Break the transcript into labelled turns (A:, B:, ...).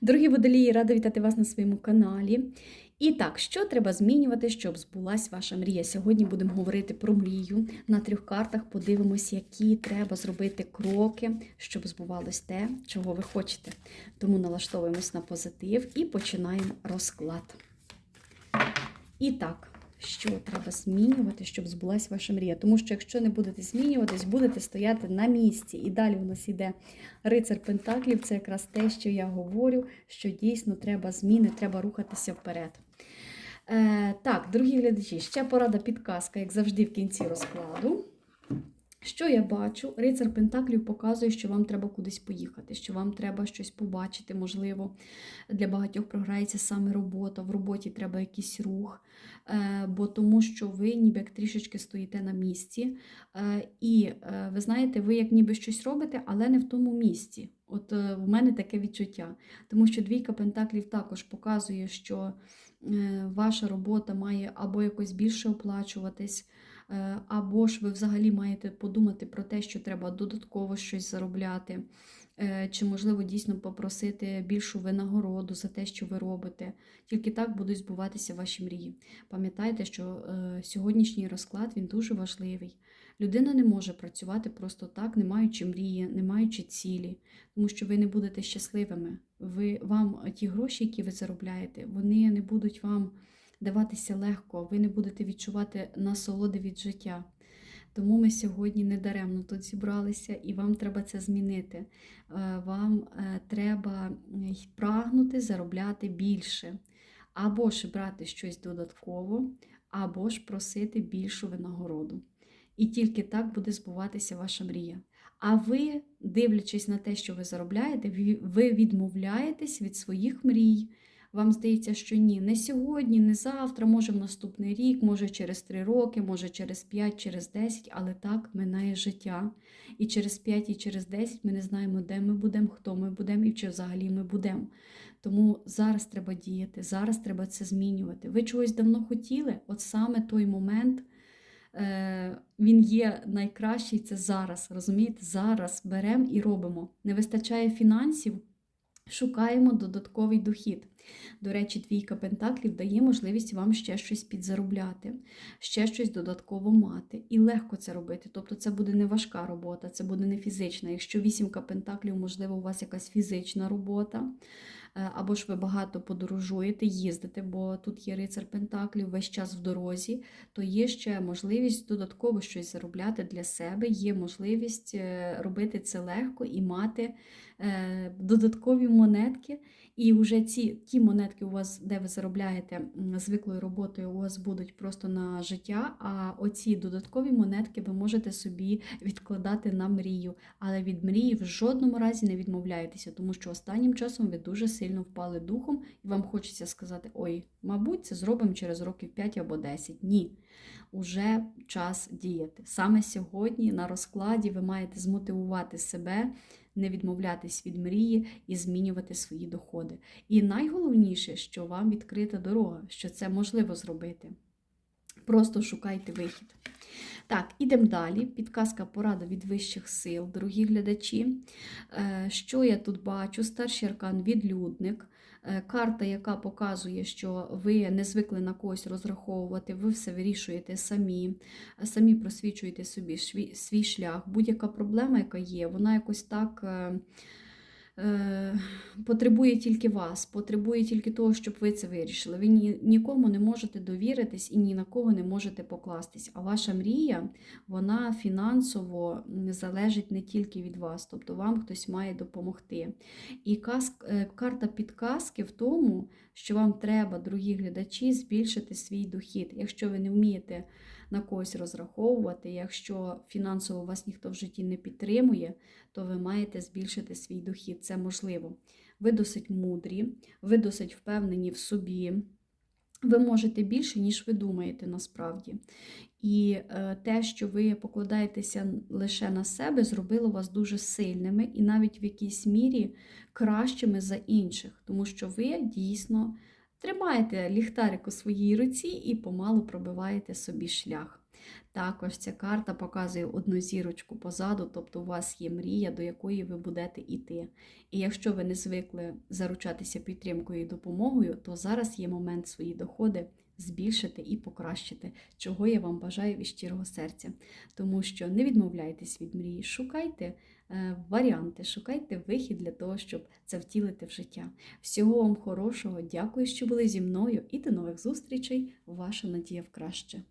A: Дорогі водолії, рада вітати вас на своєму каналі. І так, що треба змінювати, щоб збулась ваша мрія? Сьогодні будемо говорити про мрію. На трьох картах подивимось, які треба зробити кроки, щоб збувалось те, чого ви хочете. Тому налаштовуємось на позитив і починаємо розклад. І так, що треба змінювати, щоб збулась ваша мрія? Тому що якщо не будете змінюватись, будете стояти на місці. І далі у нас йде рицар Пентаклів. Це якраз те, що я говорю, що дійсно треба зміни, треба рухатися вперед. Е, так, дорогі глядачі, ще порада підказка, як завжди, в кінці розкладу. Що я бачу? Рицар Пентаклів показує, що вам треба кудись поїхати, що вам треба щось побачити, можливо, для багатьох програється саме робота. В роботі треба якийсь рух, е, бо тому що ви ніби як трішечки стоїте на місці. Е, І е, ви знаєте, ви як ніби щось робите, але не в тому місці. От в мене таке відчуття. Тому що двійка Пентаклів також показує, що ваша робота має або якось більше оплачуватись. Е, Або ж ви взагалі маєте подумати про те, що треба додатково щось заробляти, е, чи, можливо, дійсно попросити більшу винагороду за те, що ви робите. Тільки так будуть збуватися ваші мрії. Пам'ятайте, що е, сьогоднішній розклад він дуже важливий. Людина не може працювати просто так, не маючи мрії, не маючи цілі, тому що ви не будете щасливими. Ви, Вам ті гроші, які ви заробляєте, вони не будуть вам даватися легко, ви не будете відчувати насолоди від життя. Тому ми сьогодні не даремно тут зібралися, і вам треба це змінити. Е, Вам е, треба прагнути заробляти більше, або ж брати щось додатково, або ж просити більшу винагороду. І тільки так буде збуватися ваша мрія. А ви, дивлячись на те, що ви заробляєте, ви відмовляєтесь від своїх мрій. Вам здається, що ні, не сьогодні, не завтра, може в наступний рік, може через 3 роки, може через 5, через 10, але так минає життя. І через 5 і через 10 ми не знаємо, де ми будемо, хто ми будемо і чи взагалі ми будемо. Тому зараз треба діяти, зараз треба це змінювати. Ви чогось давно хотіли, от саме той момент. е, Він є найкращий це зараз. Розумієте? Зараз беремо і робимо. Не вистачає фінансів, шукаємо додатковий дохід. До речі, двійка пентаклів дає можливість вам ще щось підзаробляти, ще щось додатково мати. І легко це робити. Тобто це буде не важка робота, це буде не фізична. Якщо вісімка пентаклів, можливо, у вас якась фізична робота, або ж ви багато подорожуєте, їздите, бо тут є рицар пентаклів весь час в дорозі, то є ще можливість додатково щось заробляти для себе, є можливість е, робити це легко і мати е, додаткові монетки. І вже ці ті монетки у вас, де ви заробляєте звиклою роботою, у вас будуть просто на життя. А оці додаткові монетки ви можете собі відкладати на мрію. Але від мрії в жодному разі не відмовляйтеся, тому що останнім часом ви дуже сильно впали духом, і вам хочеться сказати: ой, мабуть, це зробимо через років 5 або 10. Ні. Уже час діяти. Саме сьогодні на розкладі ви маєте змотивувати себе, не відмовлятись від мрії і змінювати свої доходи. І найголовніше, що вам відкрита дорога, що це можливо зробити. Просто шукайте вихід. Так, ідемо далі. Підказка порада від вищих сил, дорогі глядачі. Е, Що я тут бачу? Старший аркан відлюдник. Е, Карта, яка показує, що ви не звикли на когось розраховувати, ви все вирішуєте самі, е, самі просвічуєте собі свій, свій шлях. Будь-яка проблема, яка є, вона якось так. Е, Потребує тільки вас, потребує тільки того, щоб ви це вирішили. Ви ні, нікому не можете довіритись і ні на кого не можете покластись. А ваша мрія, вона фінансово залежить не тільки від вас, тобто вам хтось має допомогти. І каск, е, карта підказки в тому, що вам треба, дорогі глядачі, збільшити свій дохід. Якщо ви не вмієте на когось розраховувати, якщо фінансово вас ніхто в житті не підтримує, то ви маєте збільшити свій дохід. Це можливо. Ви досить мудрі, ви досить впевнені в собі. Ви можете більше, ніж ви думаєте насправді. І е, те, що ви покладаєтеся лише на себе, зробило вас дуже сильними і навіть в якійсь мірі кращими за інших, тому що ви дійсно тримаєте ліхтарик у своїй руці і помалу пробиваєте собі шлях. Також ця карта показує одну зірочку позаду, тобто у вас є мрія, до якої ви будете йти. І якщо ви не звикли заручатися підтримкою і допомогою, то зараз є момент свої доходи збільшити і покращити, чого я вам бажаю від щирого серця. Тому що не відмовляйтесь від мрії, шукайте варіанти, шукайте вихід для того, щоб це втілити в життя. Всього вам хорошого, дякую, що були зі мною, і до нових зустрічей. Ваша надія в краще.